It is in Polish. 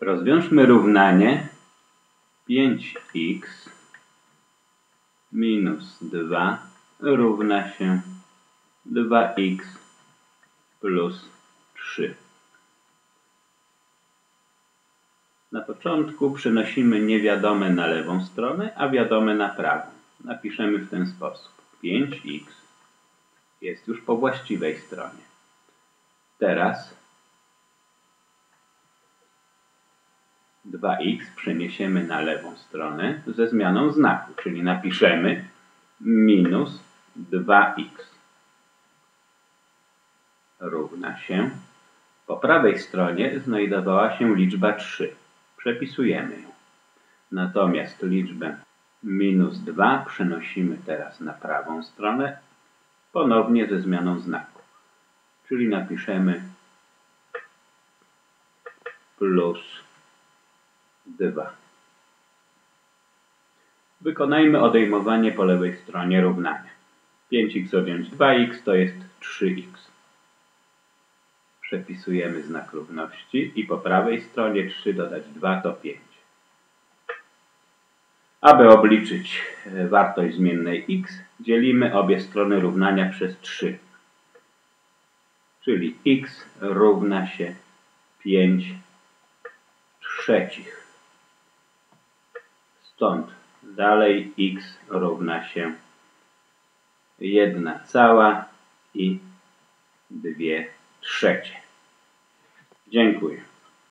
Rozwiążmy równanie 5x minus 2 równa się 2x plus 3. Na początku przenosimy niewiadome na lewą stronę, a wiadome na prawą. Napiszemy w ten sposób. 5x jest już po właściwej stronie. Teraz 2x przeniesiemy na lewą stronę ze zmianą znaku, czyli napiszemy minus 2x równa się. Po prawej stronie znajdowała się liczba 3. Przepisujemy ją. Natomiast liczbę minus 2 przenosimy teraz na prawą stronę, ponownie ze zmianą znaku. Czyli napiszemy plus 2. Wykonajmy odejmowanie po lewej stronie równania. 5x odjąć 2x to jest 3x. Przepisujemy znak równości i po prawej stronie 3 dodać 2 to 5. Aby obliczyć e, wartość zmiennej x, dzielimy obie strony równania przez 3. Czyli x równa się 5 trzecich. Stąd dalej x równa się 1 cała i 2 trzecie. Dziękuję.